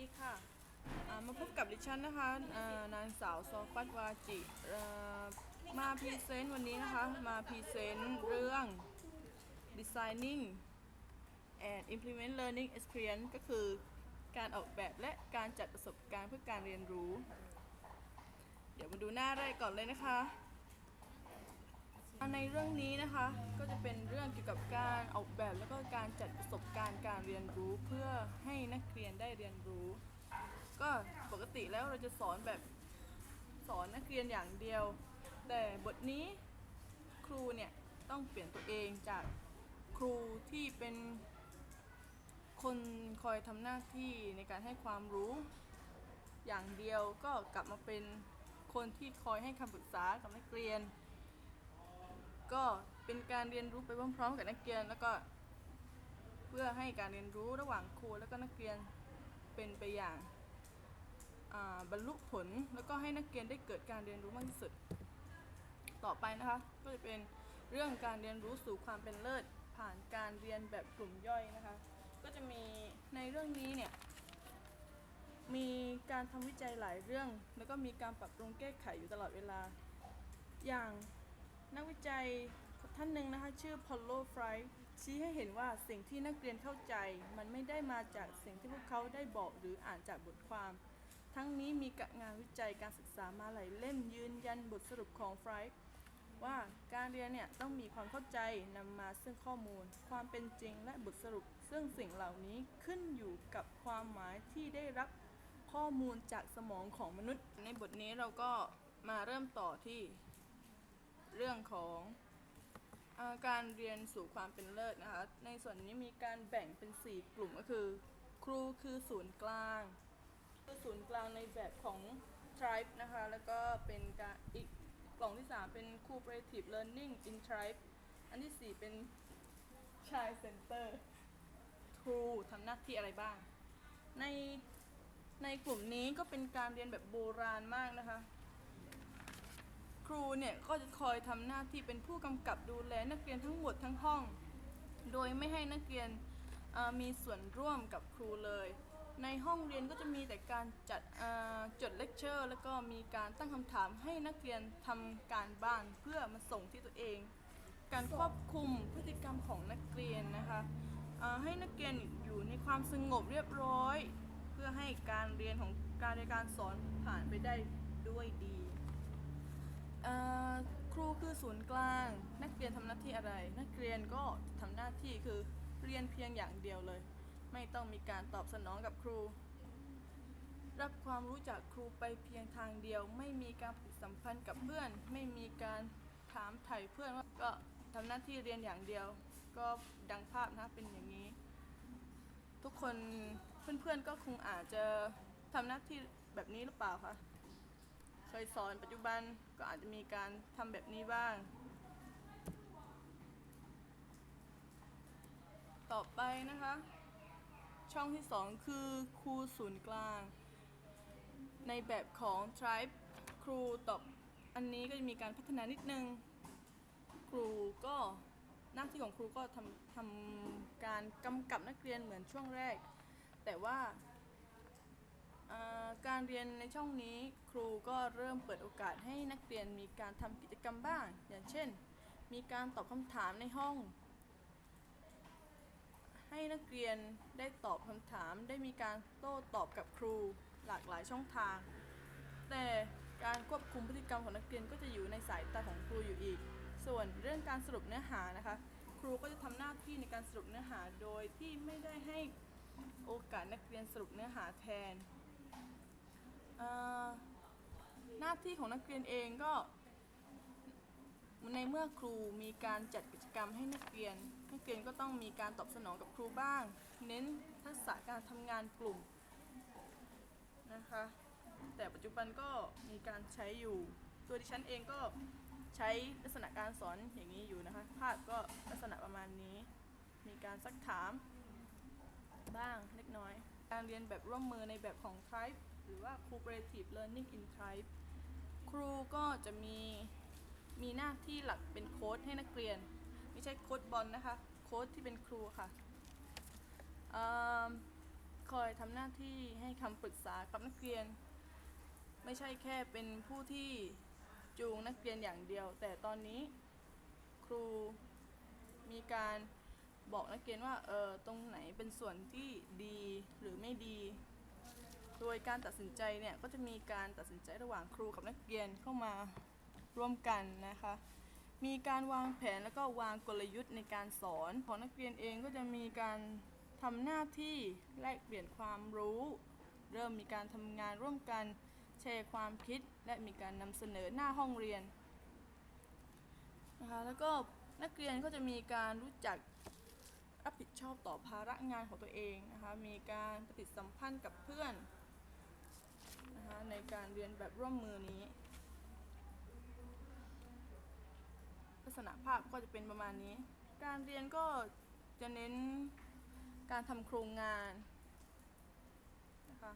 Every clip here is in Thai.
ดีค่ะามาพบกับดิฉันนะคะนางสาวซอฟัตวาจิมาพรีเซนต์วันนี้นะคะ มาพรีเซนต์เรื่อง designing and implement learning experience ก็คือการออกแบบและการจัดประสบการณ์เพื่อการเรียนรู้ เดี๋ยวมาดูหน้าแรกก่อนเลยนะคะ ในเรื่องนี้นะคะก็จะเป็นเรื่องเกี่ยวกับการออกแบบแล้วก็การจัดประสบการณ์การเรียนรู้เพื่อให้นักเรียนได้เรียนรู้ ก็ปกติแล้วเราจะสอนแบบสอนนักเรียนอย่างเดียว แต่บทนี้ครูเนี่ยต้องเปลี่ยนตัวเองจากครูที่เป็นคนคอยทำหน้าที่ในการให้ความรู้อย่างเดียวก็กลับมาเป็นคนที่คอยให้คำปรึกษากับนักเรียน ก็เป็นการเรียนรู้ไปพร้อมๆกับนักเรียน แล้วก็เพื่อให้การเรียนรู้ระหว่างครูแล้วก็นักเรียนเป็นไปอย่างาบรรลุผลแล้วก็ให้นักเรียนได้เกิดการเรียนรู้มากที่สุด ต่อไปนะคะก็จะเป็นเรื่องการเรียนรู้สู่ความเป็นเลิศ ผ่านการเรียนแบบกลุ่มย่อยนะคะ ก็จะมีในเรื่องนี้เนี่ยมีการทำวิจัยหลายเรื่อง แล้วก็มีการปรับปรุงแก้ไขอยู่ตลอดเวลาอย่าง นักวิจัยท่านหนึ่งนะคะชื่อพอลโลฟรายชี้ให้เห็นว่าสิ่งที่นักเรียนเข้าใจ มันไม่ได้มาจากสิ่งที่พวกเขาได้บอกหรืออ่านจากบทความ ทั้งนี้มีงานวิจัยการศึกษามาหลายเล่มยืนยันบทสรุปของฟรายว่าการเรียนเนี่ยต้องมีความเข้าใจนำมาซึ่งข้อมูล ความเป็นจริงและบทสรุป ซึ่งสิ่งเหล่านี้ขึ้นอยู่กับความหมายที่ได้รับข้อมูลจากสมองของมนุษย์ ในบทนี้เราก็มาเริ่มต่อที่ เรื่องของอาการเรียนสู่ความเป็นเลิศนะคะ ในส่วนนี้มีการแบ่งเป็น 4 กลุ่มก็คือ ครูคือศูนย์กลาง คือศูนย์กลางในแบบของ tribe นะคะ แล้วก็เป็นการอีกกล่องที่ 3 เป็น cooperative learning in tribe อันที่ 4 เป็น child center ครูทำหน้าที่อะไรบ้าง ในในกลุ่มนี้ก็เป็นการเรียนแบบโบราณมากนะคะ รูเนี่ยก็จะคอยทำหน้าที่เป็นผู้กำกับดูแลนักเรียนทั้งหมดทั้งห้อง โดยไม่ให้นักเรียนมีส่วนร่วมกับครูเลย ในห้องเรียนก็จะมีแต่การจัดจดเลคเชอร์ แล้วก็มีการตั้งคำถามให้นักเรียนทำการบ้านเพื่อมาส่งที่ตัวเอง การควบคุมพฤติกรรมของนักเรียนนะคะให้นักเรียนอยู่ในความสงบเรียบร้อย เพื่อให้การเรียนของการเรียนการสอนผ่านไปได้ด้วยดี เอ่อครูคือศูนย์กลาง นักเรียนทำหน้าที่อะไร นักเรียนก็ทำหน้าที่คือเรียนเพียงอย่างเดียวเลย ไม่ต้องมีการตอบสนองกับครู รับความรู้จากครูไปเพียงทางเดียว ไม่มีการปฏิสัมพันธ์กับเพื่อน ไม่มีการถามไถ่เพื่อนว่าก็ทำหน้าที่เรียนอย่างเดียว ก็ดังภาพนะเป็นอย่างนี้ ทุกคนเพื่อนๆก็คงอาจจะทำหน้าที่แบบนี้หรือเปล่าคะ เคยสอนปัจจุบันก็อาจจะมีการทำแบบนี้บ้าง ต่อไปนะคะ ช่องที่สองคือครูศูนย์กลาง ในแบบของ tribe ครูตอบอันนี้ก็จะมีการพัฒนานิดนึง ครูก็หน้าที่ของครูก็ทำทำการกำกับนักเรียนเหมือนช่วงแรก แต่ว่า การเรียนในช่องนี้ครูก็เริ่มเปิดโอกาสให้นักเรียนมีการทำกิจกรรมบ้าง อย่างเช่น มีการตอบคำถามในห้อง ให้นักเรียนได้ตอบคำถามได้มีการโต้ตอบกับครูหลากหลายช่องทาง แต่การควบคุมพฤติกรรมของนักเรียนก็จะอยู่ในสายตาของครูอยู่อีก ส่วนเรื่องการสรุปเนื้อหานะคะ ครูก็จะทำหน้าที่ในการสรุปเนื้อหาโดยที่ไม่ได้ให้โอกาสนักเรียนสรุปเนื้อหาแทน เอ่อหน้าที่ของนักเรียนเองก็ในเมื่อครูมีการจัดกิจกรรมให้นักเรียน นักเรียนก็ต้องมีการตอบสนองกับครูบ้าง เน้นทักษะการทำงานกลุ่มนะคะ แต่ปัจจุบันก็มีการใช้อยู่ ตัวดิฉันเองก็ใช้ลักษณะการสอนอย่างนี้อยู่นะคะภาพก็ลักษณะประมาณนี้ มีการซักถามบ้างเล็กน้อย การเรียนแบบร่วมมือในแบบของ Tribe หรือว่า Cooperative Learning in Tribe ครูก็จะมีมีหน้าที่หลักเป็นโค้ดให้นักเรียน ไม่ใช่โค้ดบอลนะคะ โค้ดที่เป็นครูค่ะอคอยทำหน้าที่ให้คำปรึกษากับนักเรียน ไม่ใช่แค่เป็นผู้ที่จูงนักเรียนอย่างเดียว แต่ตอนนี้ครูมีการบอกนักเรียนว่าเออตรงไหนเป็นส่วนที่ดีหรือไม่ดี โดยการตัดสินใจเนี่ยก็จะมีการตัดสินใจระหว่างครูกับนักเรียนเข้ามาร่วมกันนะคะ มีการวางแผนแล้วก็วางกลยุทธ์ในการสอนของนักเรียนเองก็จะมีการทำหน้าที่แลกเปลี่ยนความรู้ เริ่มมีการทำงานร่วมกันแชร์ความคิด และมีการนำเสนอหน้าห้องเรียนนะคะแล้วก็นักเรียนก็จะมีการรู้จักรับผิดชอบต่อภาระงานของตัวเองนะคะ มีการปฏิสัมพันธ์กับเพื่อน นะคะในการเรียนแบบร่วมมือนี้ ลักษณะภาพก็จะเป็นประมาณนี้ การเรียนก็จะเน้นการทำโครงงานนะคะ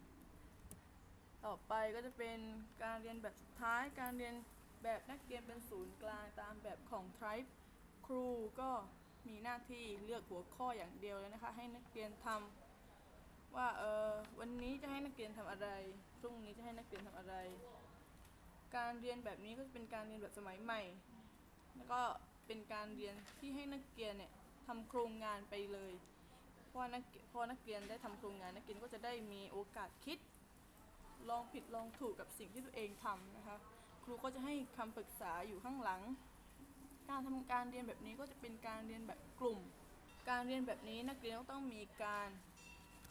ต่อไปก็จะเป็นการเรียนแบบสุดท้าย การเรียนแบบนักเรียนเป็นศูนย์กลางตามแบบของ Tribe ครูก็มีหน้าที่เลือกหัวข้ออย่างเดียวเลยนะคะ ให้นักเรียนทำ ว่าเออวันนี้จะให้นักเรียนทำอะไร พรุ่งนี้จะให้นักเรียนทำอะไร การเรียนแบบนี้ก็จะเป็นการเรียนแบบสมัยใหม่ แล้วก็เป็นการเรียนที่ให้นักเรียนเนี่ยทำโครงงานไปเลยเพราะว่านักพอนักเรียนได้ทำโครงงานนักเรียนก็จะได้มีโอกาสคิด ลองผิดลองถูกกับสิ่งที่ตัวเองทำนะคะครูก็จะให้คำปรึกษาอยู่ข้างหลัง การทำการเรียนแบบนี้ก็จะเป็นการเรียนแบบกลุ่ม การเรียนแบบนี้นักเรียนก็ต้องมีการ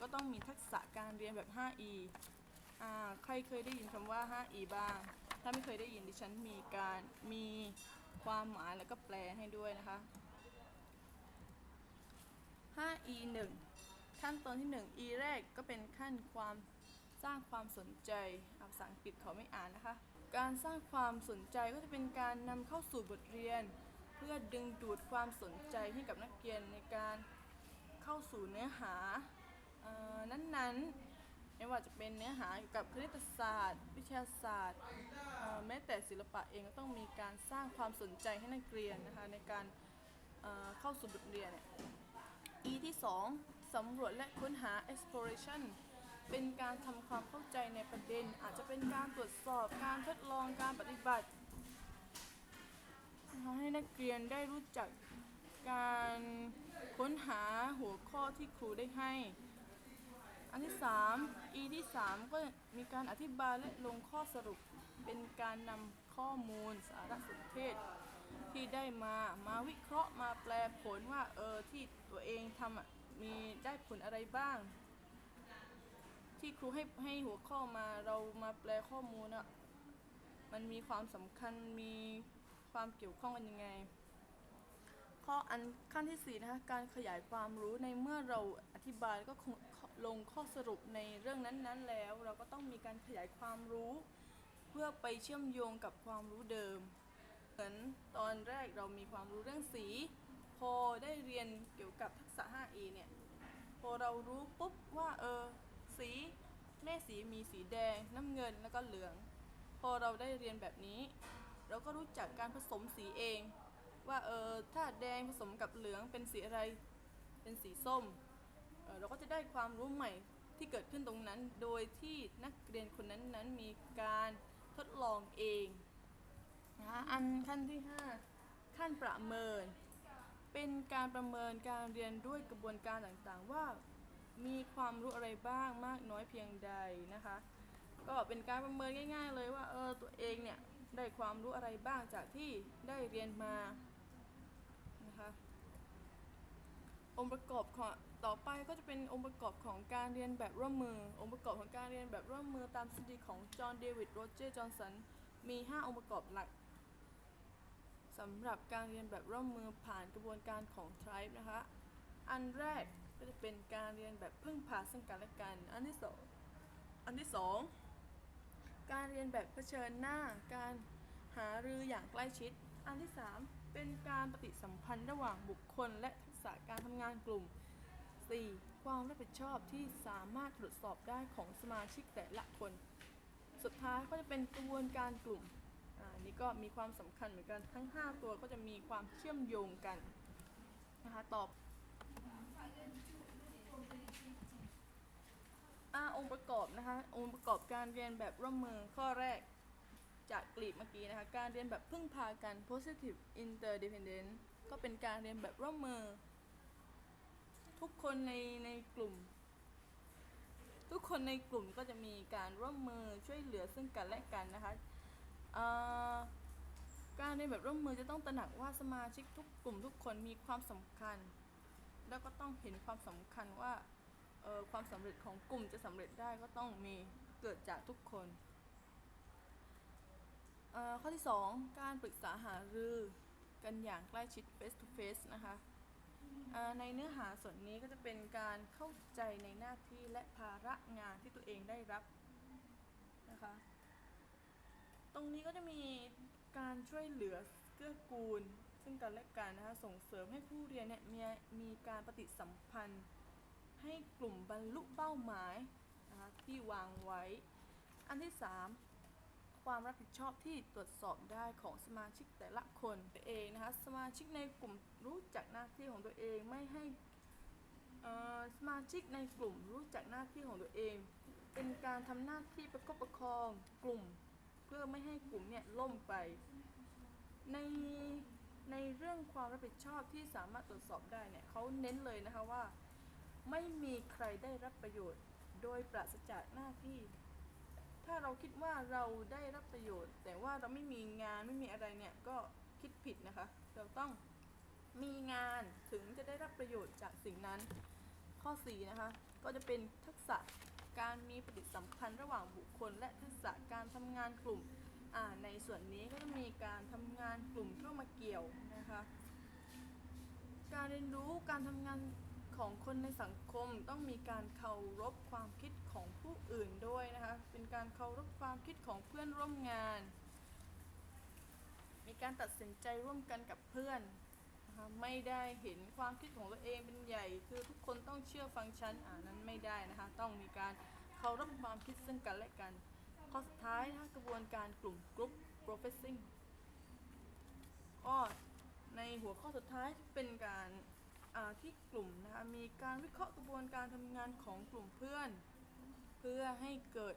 ก็ต้องมีทักษะการเรียนแบบ 5E อ่าใครเคยได้ยินคำว่า 5E บ้าง ถ้าไม่เคยได้ยินดิฉันมีการมีความหมายแล้วก็แปลให้ด้วยนะคะ 5E 1ขั้นตอนที่ 1 E แรกก็เป็นขั้นความสร้างความสนใจอ่าภาษาอังกฤษเขาไม่อ่านนะคะ การสร้างความสนใจก็จะเป็นการนำเข้าสู่บทเรียน เพื่อดึงดูดความสนใจให้กับนักเรียนในการเข้าสู่เนื้อหา นั้นๆ ไม่ว่าจะเป็นเนื้อหาเกี่ยวกับคณิตศาสตร์ วิทยาศาสตร์ แม้แต่ศิลปะเองก็ต้องมีการสร้างความสนใจให้นักเรียนนะคะในการเเข้าสู่บทเรียนเนี่ย E ที่ 2สำรวจและค้นหา exploration เป็นการทำความเข้าใจในประเด็น อาจจะเป็นการตรวจสอบการทดลองการปฏิบัตินะคะให้นักเรียนได้รู้จักการค้นหาหัวข้อที่ครูได้ให้ อันที่ 3 E ที่ 3 ก็มีการอธิบายและลงข้อสรุป เป็นการนำข้อมูลสารสนเทศ ที่ได้มามาวิเคราะห์มาแปลผลว่าเออที่ตัวเองทำมีได้ผลอะไรบ้าง ที่ครูให้ให้หัวข้อมาเรามาแปลข้อมูลอะมันมีความสำคัญมีความเกี่ยวข้องกันยังไง ข้ออันขั้นที่สี่นะคะการขยายความรู้ในเมื่อเราอธิบายก็คง ลงข้อสรุปในเรื่องนั้นๆ แล้ว เราก็ต้องมีการขยายความรู้ เพื่อไปเชื่อมโยงกับความรู้เดิม เหมือนตอนแรกเรามีความรู้เรื่องสี พอได้เรียนเกี่ยวกับทักษะ 5E เนี่ย พอเรารู้ปุ๊บว่าเออสีแม่สีมีสีแดง น้ำเงินแล้วก็เหลือง พอเราได้เรียนแบบนี้ เราก็รู้จักการผสมสีเอง ว่าเออถ้าแดงผสมกับเหลืองเป็นสีอะไร เป็นสีส้ม เราก็จะได้ความรู้ใหม่ที่เกิดขึ้นตรงนั้น โดยที่นักเรียนคนนั้นนั้นมีการทดลองเองนะคะอันขั้นที่ 5 ขั้นประเมิน เป็นการประเมินการเรียนด้วยกระบวนการต่างๆ ว่ามีความรู้อะไรบ้างมากน้อยเพียงใดนะคะ ก็เป็นการประเมินง่าย ๆ เลยว่าเออตัวเองเนี่ยได้ความรู้อะไรบ้างจากที่ได้เรียนมานะคะองค์ประกอบของ ต่อไปก็จะเป็นองค์ประกอบของการเรียนแบบร่วมมือ องค์ประกอบของการเรียนแบบร่วมมือตามทฤษฎีของจอห์นเดวิดโรเจอร์จอห์นสันมี 5 องค์ประกอบหลักสำหรับการเรียนแบบร่วมมือผ่านกระบวนการของ Tribe นะคะ อันแรกก็จะเป็นการเรียนแบบพึ่งพาซึ่งกันและกัน อันที่สองอันที่สองการเรียนแบบเผชิญหน้า การหารืออย่างใกล้ชิด อันที่สามเป็นการปฏิสัมพันธ์ระหว่างบุคคล และทักษะการทำงานกลุ่ม 4. ความรับผิดชอบที่สามารถตรวจสอบได้ของสมาชิกแต่ละคน สุดท้ายก็จะเป็นกระบวนการกลุ่มอ่านี่ก็มีความสำคัญเหมือนกันทั้ง 5 ตัวก็จะมีความเชื่อมโยงกันนะคะตอบอาองค์ประกอบนะคะองค์ประกอบการเรียนแบบร่วมมือข้อแรกจากกลีบเมื่อกี้นะคะการเรียนแบบพึ่งพากัน positive interdependent ก็เป็นการเรียนแบบร่วมมือ ทุกคนในในกลุ่ม ทุกคนในกลุ่มก็จะมีการร่วมมือช่วยเหลือซึ่งกันและกันนะคะการเรียนแบบร่วมมือจะต้องตระหนักว่าสมาชิกทุกกลุ่มทุกคนมีความสำคัญ แล้วก็ต้องเห็นความสำคัญว่าความสำเร็จของกลุ่มจะสำเร็จได้ก็ต้องมีเกิดจากทุกคนข้อที่ 2 การปรึกษาหารือกันอย่างใกล้ชิด face to face นะคะ ในเนื้อหาส่วนนี้ก็จะเป็นการเข้าใจในหน้าที่และภาระงานที่ตัวเองได้รับนะคะ ตรงนี้ก็จะมีการช่วยเหลือเกื้อกูล ซึ่งกันและกันนะคะส่งเสริมให้ผู้เรียนเนี่ยมีมีการปฏิสัมพันธ์ ให้กลุ่มบรรลุเป้าหมายนะคะที่วางไว้ อันที่ 3 ความรับผิดชอบที่ตรวจสอบได้ของสมาชิกแต่ละคนตัวเองนะคะสมาชิกในกลุ่มรู้จักหน้าที่ของตัวเองไม่ให้สมาชิกในกลุ่มรู้จักหน้าที่ของตัวเอง เป็นการทำหน้าที่ประกบประคองกลุ่ม เพื่อไม่ให้กลุ่มเนี่ยล่มไป ในในเรื่องความรับผิดชอบที่สามารถตรวจสอบได้เนี่ยเขาเน้นเลยนะคะว่า ไม่มีใครได้รับประโยชน์ โดยปราศจากหน้าที่ ถ้าเราคิดว่าเราได้รับประโยชน์ แต่ว่าเราไม่มีงานไม่มีอะไรเนี่ยก็คิดผิดนะคะ เราต้องมีงานถึงจะได้รับประโยชน์จากสิ่งนั้น ข้อ4นะคะก็จะเป็นทักษะการมีปฏิสัมพันธ์ระหว่างบุคคล และทักษะการทำงานกลุ่มในส่วนนี้ก็จะมีการทำงานกลุ่มเข้ามาเกี่ยวนะคะ การเรียนรู้การทำงาน ของคนในสังคมต้องมีการเคารพความคิดของผู้อื่นด้วยนะคะ เป็นการเคารพความคิดของเพื่อนร่วมงาน มีการตัดสินใจร่วมกันกับเพื่อนนะคะไม่ได้เห็นความคิดของตัวเองเป็นใหญ่ คือทุกคนต้องเชื่อฟังฉันอ่านั้นไม่ได้นะคะ ต้องมีการเคารพความคิดซึ่งกันและกัน ข้อสุดท้ายนะคะกระบวนการกลุ่ม group processing ก็ในหัวข้อสุดท้ายเป็นการ ที่กลุ่มนะคะมีการวิเคราะห์กระบวนการทำงานของกลุ่มเพื่อน เพื่อให้เกิด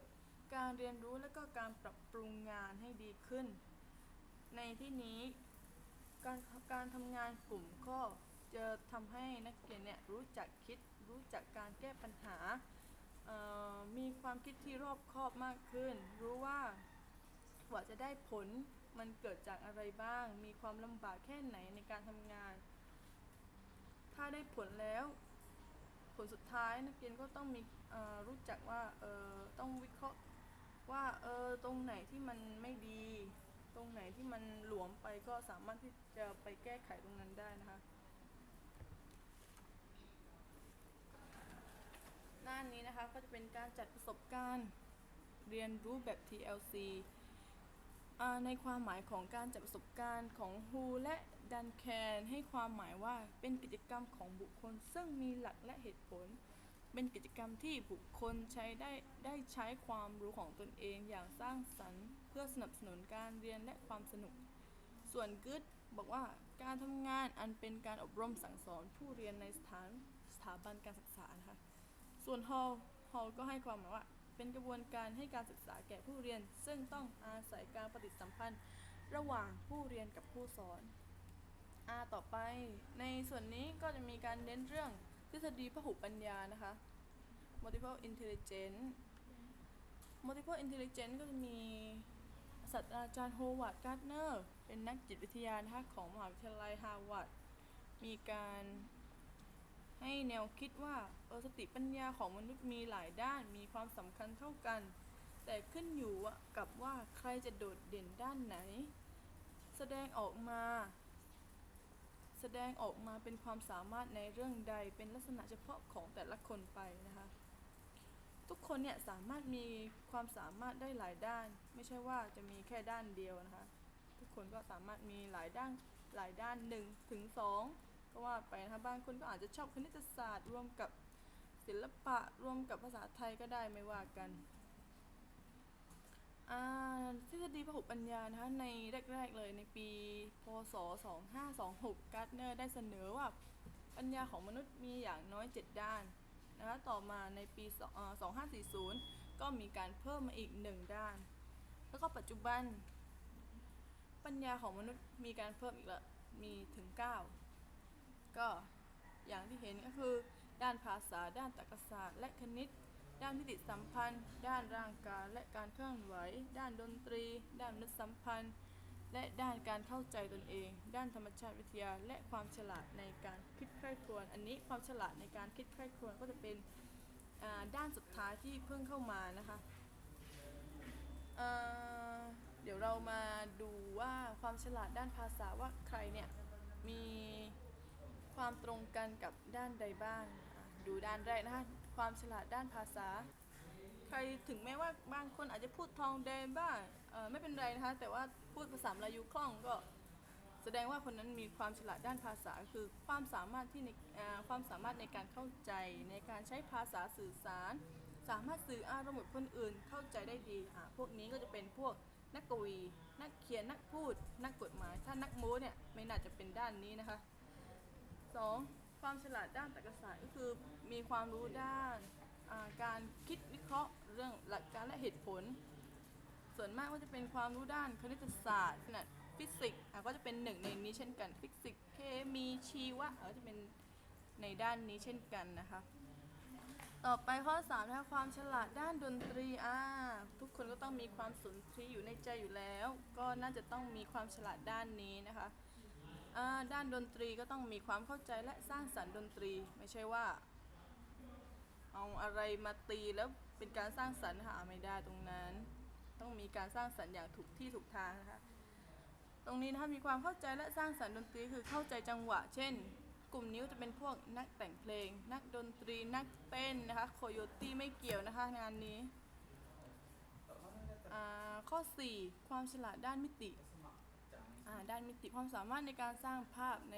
การเรียนรู้และก็การปรับปรุงงานให้ดีขึ้น ในที่นี้การการทำงานกลุ่มก็จะทำให้นักเรียนเนี่ยรู้จักคิดรู้จักการแก้ปัญหา มีความคิดที่รอบคอบมากขึ้น รู้ว่ากว่าจะได้ผลมันเกิดจากอะไรบ้าง มีความลำบากแค่ไหนในการทำงาน ถ้าได้ผลแล้ว ผลสุดท้ายนักเรียนก็ต้องมีรู้จักว่าต้องวิเคราะห์ว่าเออตรงไหนที่มันไม่ดี ตรงไหนที่มันหลวมไปก็สามารถที่จะไปแก้ไขตรงนั้นได้นะคะ หน้านี้นะคะก็จะเป็นการจัดประสบการณ์เรียนรู้แบบ TLC ในความหมายของการจัดประสบการณ์ของ Who และ Duncan ให้ความหมายว่าเป็นกิจกรรมของบุคคล ซึ่งมีหลักและเหตุผล เป็นกิจกรรมที่บุคคลใช้ได้ได้ใช้ความรู้ของตนเองอย่างสร้างสรรค์ เพื่อสนับสนุนการเรียนและความสนุก ส่วน Good บอกว่าการทำงานอันเป็นการอบรมสั่งสอนผู้เรียนในสถานสถาบันการศึกษานะคะส่วน Hall Hall ก็ให้ความหมายว่าเป็นกระบวนการให้การศึกษาแก่ผู้เรียน ซึ่งต้องอาศัยการปฏิสัมพันธ์ ระหว่างผู้เรียนกับผู้สอน อ่าต่อไปในส่วนนี้ก็จะมีการเน้นเรื่องทฤษฎีพหุปัญญานะคะ multiple intelligence multiple intelligence ก็จะมีศาสตราจารย์โฮวาร์ดการ์ดเนอร์เป็นนักจิตวิทยานะคะของมหาวิทยาลัยฮาร์วาร์ดมีการให้แนวคิดว่าเออสติปัญญาของมนุษย์มีหลายด้านมีความสำคัญเท่ากัน แต่ขึ้นอยู่กับว่าใครจะโดดเด่นด้านไหน แสดงออกมา แสดงออกมาเป็นความสามารถในเรื่องใดเป็นลักษณะเฉพาะของแต่ละคนไปนะคะ ทุกคนเนี่ยสามารถมีความสามารถได้หลายด้าน ไม่ใช่ว่าจะมีแค่ด้านเดียวนะคะ ทุกคนก็สามารถมีหลายด้านหลายด้านหนึ่งถึงสองก็ว่าไปนะคะบางคนก็อาจจะชอบคณิตศาสตร์รวมกับศิลปะรวมกับภาษาไทยก็ได้ไม่ว่ากันอ่า ษฎีพหุปัญญานะคะในแรก ๆ เลยในปีพศ 2526 การ์ดเนอร์ได้เสนอว่าปัญญาของมนุษย์มีอย่างน้อย 7 ด้านนะคะต่อมาในปี 2540 ก็มีการเพิ่มมาอีกหนึ่งด้าน แล้วก็ปัจจุบัน ปัญญาของมนุษย์มีการเพิ่มอีกละมีถึง 9 ก็อย่างที่เห็นก็คือ ด้านภาษาด้านตรรกศาสตร์และคณิต ด้านมิติสัมพันธ์ ด้านร่างกายและการเคลื่อนไหว ด้านดนตรี ด้านมนุษยสัมพันธ์ และด้านการเข้าใจตนเอง ด้านธรรมชาติวิทยา และความฉลาดในการคิดใคร่ครวญอันนี้ความฉลาดในการคิดใคร่ครวญก็จะเป็นด้านสุดท้ายที่เพิ่งเข้ามานะคะเเดี๋ยวเรามาดูว่าความฉลาดด้านภาษาว่าใครเนี่ยมีความตรงกันกับด้านใดบ้าง ดูด้านแรกนะคะ ความฉลาดด้านภาษา ใครถึงแม้ว่าบางคนอาจจะพูดทองแดงบ้างไม่เป็นไรนะคะ แต่ว่าพูดภาษามลายูคล่องก็แสดงว่าคนนั้นมีความฉลาดด้านภาษา คือความสามารถที่ในความสามารถในการเข้าใจในการใช้ภาษาสื่อสาร สามารถสื่ออารมณ์กับคนอื่นเข้าใจได้ดีพวกนี้ก็จะเป็นพวกนักกวี นักเขียนนักพูด นักกฎหมาย ถ้านักโม้เนี่ยไม่น่าจะเป็นด้านนี้นะคะสอง ความฉลาดด้านตรรกศาสตร์ก็คือมีความรู้ด้านการคิดวิเคราะห์เรื่องหลักการและเหตุผล ส่วนมากก็จะเป็นความรู้ด้านคณิตศาสตร์นะฟิสิกส์ก็จะเป็นหนึ่งในนี้เช่นกันฟิสิกส์เคมีชีวะก็จะเป็นในด้านนี้เช่นกันนะคะต่อไปข้อ3นะคะความฉลาดด้านดนตรีอ่าทุกคนก็ต้องมีความสุนทรีอยู่ในใจอยู่แล้ว ก็น่าจะต้องมีความฉลาดด้านนี้นะคะ ด้านดนตรีก็ต้องมีความเข้าใจและสร้างสรรค์ดนตรี ไม่ใช่ว่า เอาอะไรมาตีแล้วเป็นการสร้างสรรค์ค่ะไม่ได้ตรงนั้น ต้องมีการสร้างสรรค์อย่างถูกที่ถูกทางนะคะตรงนี้นะคะมีความเข้าใจและสร้างสรรค์ดนตรีคือเข้าใจจังหวะ เช่น กลุ่มนี้ก็จะเป็นพวกนักแต่งเพลง นักดนตรีนักเต้นนะคะโคโยตี้ไม่เกี่ยวนะคะงานนี้ข้อ 4 ความฉลาดด้านมิติ ด้านมิติความสามารถในการสร้างภาพใน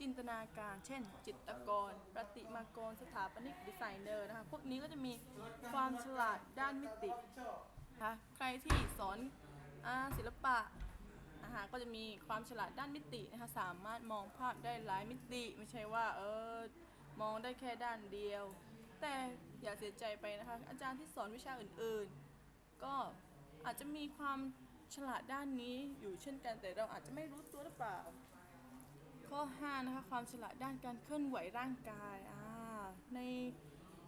จินตนาการ เช่น จิตรกร ประติมากร สถาปนิกดีไซเนอร์นะคะ พวกนี้ก็จะมีความฉลาดด้านมิตินะคะใครที่สอนอศิลปะนะคะก็จะมีความฉลาดด้านมิตินะคะสามารถมองภาพได้หลายมิติ ไม่ใช่ว่าเออมองได้แค่ด้านเดียว แต่อย่าเสียใจไปนะคะ อาจารย์ที่สอนวิชาอื่นๆ ก็อาจจะมีความ ฉลาดด้านนี้อยู่เช่นกันแต่เราอาจจะไม่รู้ตัวหรือเปล่า ข้อ5นะคะความฉลาดด้านการเคลื่อนไหวร่างกายอ่าใน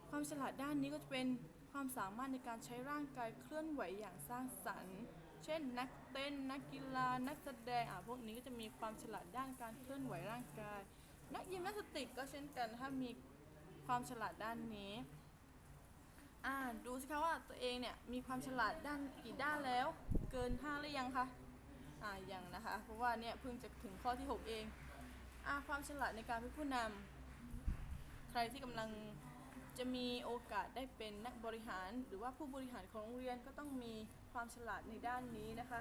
ความฉลาดด้านนี้ก็จะเป็นความสามารถในการใช้ร่างกายเคลื่อนไหวอย่างสร้างสรรค์ เช่น นักเต้น นักกีฬา นักแสดงอ่าพวกนี้ก็จะมีความฉลาดด้านการเคลื่อนไหวร่างกาย นักยิมนาสติกก็เช่นกันถ้ามีความฉลาดด้านนี้ อ่าดูสิคะว่าตัวเองเนี่ยมีความฉลาดด้านกี่ด้านแล้ว เกิน5หรือยังคะอ่ายังนะคะ เพราะว่าเนี่ยเพิ่งจะถึงข้อที่ 6 เองอ่าความฉลาดในการเป็นผู้นำใครที่กำลังจะมีโอกาสได้เป็นนักบริหาร หรือว่าผู้บริหารของโรงเรียนก็ต้องมีความฉลาดในด้านนี้นะคะ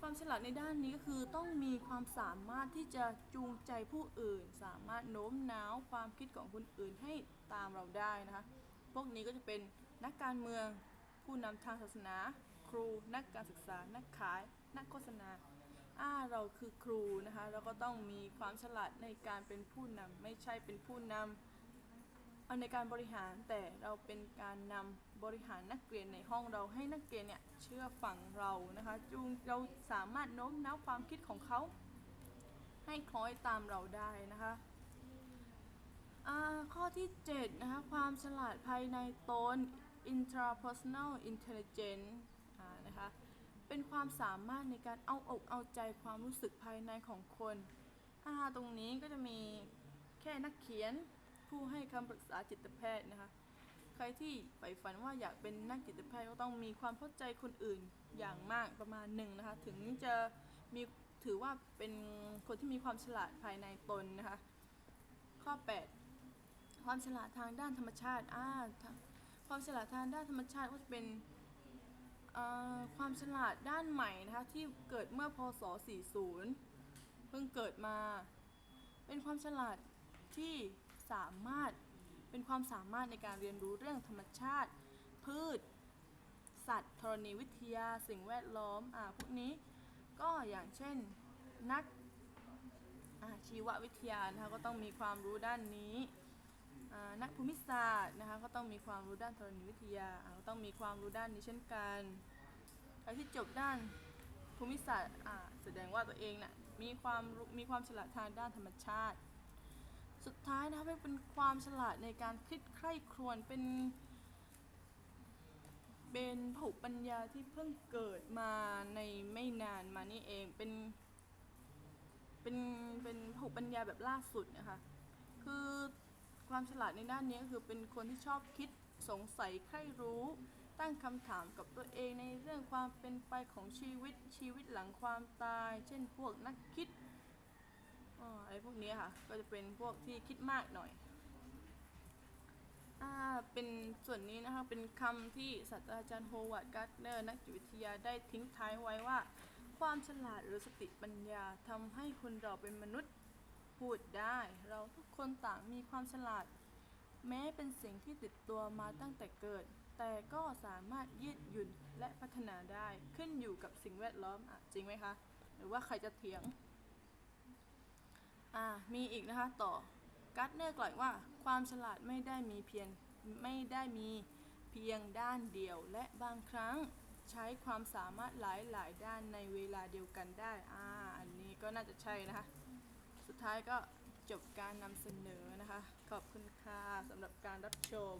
ความฉลาดในด้านนี้ก็คือต้องมีความสามารถที่จะจูงใจผู้อื่น สามารถโน้มน้าวความคิดของคนอื่นให้ตามเราได้นะคะ พวกนี้ก็จะเป็นนักการเมือง ผู้นำทางศาสนา ครู นักการศึกษา นักขาย นักโฆษณาอ่าเราคือครูนะคะ เราก็ต้องมีความฉลาดในการเป็นผู้นำไม่ใช่เป็นผู้นำเอาในการบริหารแต่เราเป็นการนำบริหารนักเรียนในห้องเราให้นักเรียนเนี่ยเชื่อฟังเรานะคะจูงเราสามารถโน้มน้าวความคิดของเขา ให้คล้อยตามเราได้นะคะ ข้อที่ 7 นะคะ ความฉลาดภายในตน intrapersonal intelligence นะคะ เป็นความสามารถในการเอาอกเอาใจความรู้สึกภายในของคนตรงนี้ก็จะมีแค่นักเขียนผู้ให้คำปรึกษาจิตแพทย์นะคะ ใครที่ใฝ่ฝันว่าอยากเป็นนักจิตแพทย์ก็ต้องมีความเข้าใจคนอื่นอย่างมากประมาณหนึ่งนะคะ ถึงจะมีถือว่าเป็นคนที่มีความฉลาดภายในตนนะคะ ข้อ 8 ความฉลาดทางด้านธรรมชาติอ่าความฉลาดทางด้านธรรมชาติก็จะเป็นความฉลาดด้านใหม่นะคะที่เกิดเมื่อพศ 40 เพิ่งเกิดมา เป็นความฉลาดที่สามารถเป็นความสามารถในการเรียนรู้เรื่องธรรมชาติ พืช สัตว์ธรณีวิทยา สิ่งแวดล้อมอ่าพวกนี้ก็อย่างเช่นนักอาชีววิทยานะคะก็ต้องมีความรู้ด้านนี้ นักภูมิศาสตร์นะคะก็ต้องมีความรู้ด้านธรณีวิทยาอ่าก็ต้องมีความรู้ด้านนี้เช่นกันใครที่จบด้านภูมิศาสตร์แสดงว่าตัวเองน่ะมีความมีความฉลาดทางด้านธรรมชาติ สุดท้ายนะคะเป็นความฉลาดในการคิดใคร่ครวญเป็นเป็นภูมิปัญญาที่เพิ่งเกิดมาในไม่นานมานี่เองเป็นเป็นเป็นภูมิปัญญาแบบล่าสุดนะคะคือ ความฉลาดในด้านนี้คือเป็นคนที่ชอบคิดสงสัยใคร่รู้ ตั้งคำถามกับตัวเองในเรื่องความเป็นไปของชีวิตชีวิตหลังความตาย เช่นพวกนักคิดอ่าอะไรพวกนี้ค่ะ ก็จะเป็นพวกที่คิดมากหน่อยอ่าเป็นส่วนนี้นะคะเป็นคำที่ศาสตราจารย์โฮวาร์ดการ์ดเนอร์นักจิตวิทยาได้ทิ้งท้ายไว้ว่า ความฉลาดหรือสติปัญญาทำให้คนเราเป็นมนุษย์ พูดได้ เราทุกคนต่างมีความฉลาด แม้เป็นสิ่งที่ติดตัวมาตั้งแต่เกิด แต่ก็สามารถยืดหยุ่นและพัฒนาได้ขึ้นอยู่กับสิ่งแวดล้อมอะจริงไหมคะ หรือว่าใครจะเถียง อ่ามีอีกนะคะต่อการ์ดเนอร์กล่าวว่า ความฉลาดไม่ได้มีเพียงไม่ได้มีเพียงด้านเดียว และบางครั้งใช้ความสามารถหลายหลายๆด้านในเวลาเดียวกันได้ อ่า อันนี้ก็น่าจะใช่นะคะ ท้ายก็จบการนำเสนอนะคะ ขอบคุณค่ะสำหรับการรับชม